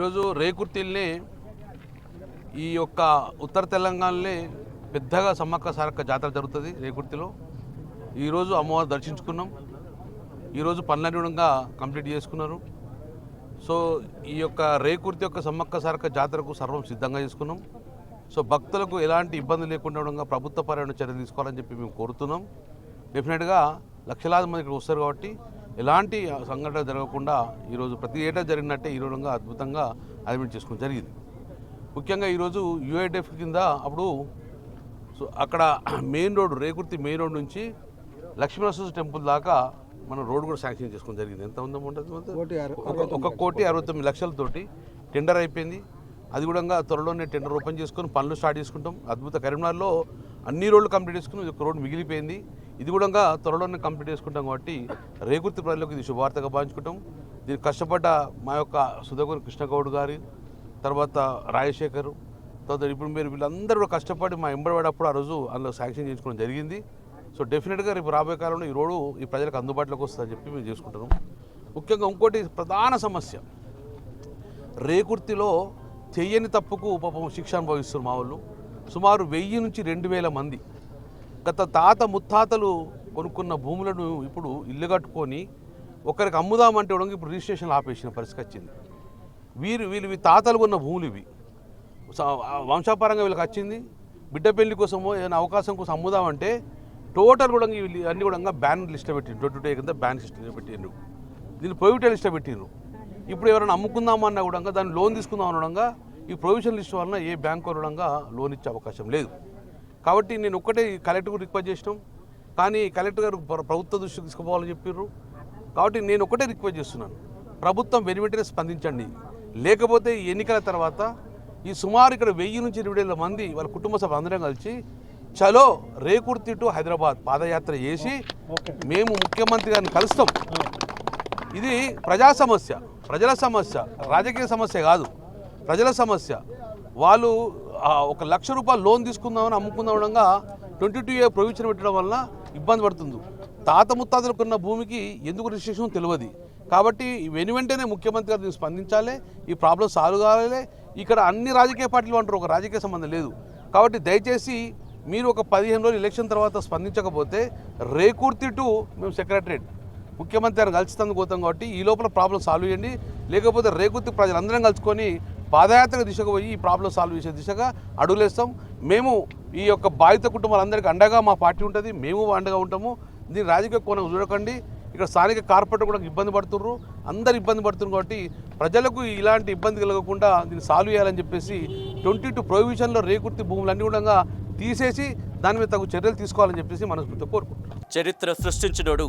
ఈరోజు రేకుర్తిల్ని ఈ యొక్క ఉత్తర తెలంగాణలో పెద్దగా సమ్మక్క సారక్క జాతర జరుగుతుంది రేకుర్తిలో. ఈరోజు అమ్మవారు దర్శించుకున్నాం. ఈరోజు పనులనుగుణంగా కంప్లీట్ చేసుకున్నారు. సో ఈ యొక్క రేకుర్తి యొక్క సమ్మక్క సారక్క జాతరకు సర్వం సిద్ధంగా చేసుకున్నాం. సో భక్తులకు ఎలాంటి ఇబ్బంది లేకుండా ఉండగా ప్రభుత్వ పర్యావరణ చర్యలు తీసుకోవాలని చెప్పి మేము కోరుతున్నాం. డెఫినెట్గా లక్షలాది మంది ఇక్కడ వస్తారు కాబట్టి ఎలాంటి సంఘటన జరగకుండా ఈరోజు ప్రతి ఏటా జరిగినట్టే ఈ విధంగా అద్భుతంగా అడ్మిట్ చేసుకోవడం జరిగింది. ముఖ్యంగా ఈరోజు యుఐడిఎఫ్ కింద అప్పుడు సో అక్కడ main road Rekurthi main road నుంచి లక్ష్మీనరసింహ టెంపుల్ దాకా మనం రోడ్ కూడా శాంక్షన్ చేసుకోవడం జరిగింది. ఎంత ఉందో ఉంటుంది ఒక కోటి అరవై తొమ్మిది లక్షలతోటి టెండర్ అయిపోయింది. అది కూడా త్వరలోనే టెండర్ ఓపెన్ చేసుకొని పనులు స్టార్ట్ చేసుకుంటాం. అద్భుత కరీంనగర్లో అన్ని రోడ్లు కంప్లీట్ చేసుకుని ఒక రోడ్డు మిగిలిపోయింది. ఇది కూడా త్వరలోనే కంప్లీట్ చేసుకుంటాం కాబట్టి రేకుర్తి ప్రజలకు ఇది శుభార్తగా భావించుకుంటాం. దీనికి కష్టపడ్డ మా యొక్క సుధాకర్ కృష్ణగౌడ్ గారి తర్వాత రాజశేఖర్ తర్వాత ఇప్పుడు మీరు వీళ్ళందరూ కూడా కష్టపడి మా ఎంబడబడప్పుడు ఆ రోజు అందులో శాంక్షన్ చేయించుకోవడం జరిగింది. సో డెఫినెట్గా రేపు రాబోయే కాలంలో ఈ రోడ్డు ఈ ప్రజలకు అందుబాటులోకి వస్తుందని చెప్పి మేము చేసుకుంటున్నాం. ముఖ్యంగా ఇంకోటి ప్రధాన సమస్య. రేకుర్తిలో చెయ్యని తప్పుకు పాపం శిక్ష అనుభవిస్తున్నారు మా వాళ్ళు. సుమారు వెయ్యి నుంచి రెండు వేల మంది. గత తాత ముత్తాతలు కొనుక్కున్న భూములను ఇప్పుడు ఇల్లు కట్టుకొని ఒకరికి అమ్ముదామంటే కూడా ఇప్పుడు రిజిస్ట్రేషన్ ఆపేసిన పరిస్థితి వచ్చింది. వీరు వీళ్ళు తాతలు కొన్న భూములు ఇవి. వంశపరంగా వీళ్ళకి వచ్చింది. బిడ్డ పెళ్ళి కోసమో ఏదైనా అవకాశం కోసం అమ్ముదామంటే టోటల్ కూడా వీళ్ళు అన్ని కూడా బ్యాన్ లిస్ట్ పెట్టిండ్రు. ట్వంటీ డే కింద బ్యాన్ లిస్ట్ పెట్టిండ్రు. దీన్ని ప్రొవిటల్ లిస్ట్ పెట్టిండ్రు. ఇప్పుడు ఎవరైనా అమ్ముకుందామన్నా కూడా దాన్ని లోన్ తీసుకుందాం అనడంగా ఈ ప్రొవిజన్ లిస్ట్ వలన ఏ బ్యాంకు అనడంగా లోన్ ఇచ్చే అవకాశం లేదు. కాబట్టి నేను ఒక్కటే కలెక్టర్ రిక్వెస్ట్ చేసినాం. కానీ కలెక్టర్ గారు ప్ర- ప్రభుత్వ దృష్టికి తీసుకుపోవాలని చెప్పారు కాబట్టి నేను ఒకటే రిక్వెస్ట్ చేస్తున్నాను. ప్రభుత్వం వెను వెంటనే స్పందించండి. లేకపోతే ఈ ఎన్నికల తర్వాత ఈ సుమారు ఇక్కడ వెయ్యి నుంచి రెండు వేల మంది వాళ్ళ కుటుంబ సభ అందరం కలిసి చలో రేకుర్తి టు హైదరాబాద్ పాదయాత్ర చేసి మేము ముఖ్యమంత్రి గారిని కలుస్తాం. ఇది ప్రజా సమస్య ప్రజల సమస్య రాజకీయ సమస్య కాదు. ప్రజల సమస్య. వాళ్ళు ఒక లక్ష రూపాయలు లోన్ తీసుకుందామని అమ్ముకుందాం అనగా ట్వంటీ టూ ఏ ప్రొవిజన్ పెట్టడం వలన ఇబ్బంది పడుతుంది. తాత ముత్తాతలకు ఉన్న భూమికి ఎందుకు రిజిస్ట్రేషన్ తెలియదు కాబట్టి వెను వెంటనే ముఖ్యమంత్రి గారు స్పందించాలి ఈ ప్రాబ్లం సాల్వ్ కావాలి. ఇక్కడ అన్ని రాజకీయ పార్టీలు అంటారు ఒక రాజకీయ సంబంధం లేదు. కాబట్టి దయచేసి మీరు ఒక పదిహేను రోజులు ఎలక్షన్ తర్వాత స్పందించకపోతే రేకూర్తి టు మేము సెక్రటరేట్. ముఖ్యమంత్రి గారిని కలుస్తాను పోతాం కాబట్టి ఈ లోపల ప్రాబ్లం సాల్వ్ చేయండి. లేకపోతే రేకుర్తి ప్రజలందరం కలుసుకొని పాదయాత్ర దిశగా పోయి ఈ ప్రాబ్లం సాల్వ్ చేసే దిశగా అడుగులేస్తాం. మేము ఈ యొక్క బాధిత కుటుంబాలందరికీ అండగా మా పార్టీ ఉంటుంది. మేము అండగా ఉంటాము. దీని రాజకీయ కోణం చూడకండి. ఇక్కడ స్థానిక కార్పొరేటర్ కూడా ఇబ్బంది పడుతుర్రు. అందరు ఇబ్బంది పడుతున్నారు కాబట్టి ప్రజలకు ఇలాంటి ఇబ్బంది కలగకుండా దీన్ని సాల్వ్ చేయాలని చెప్పేసి ట్వంటీ టూ ప్రొవిజన్లో రేకుర్తి భూములన్నీ కూడా తీసేసి దాని మీద తగు చర్యలు తీసుకోవాలని చెప్పేసి మనస్ఫూర్తిగా కోరుకుంటున్నాం. చరిత్ర సృష్టించినోడు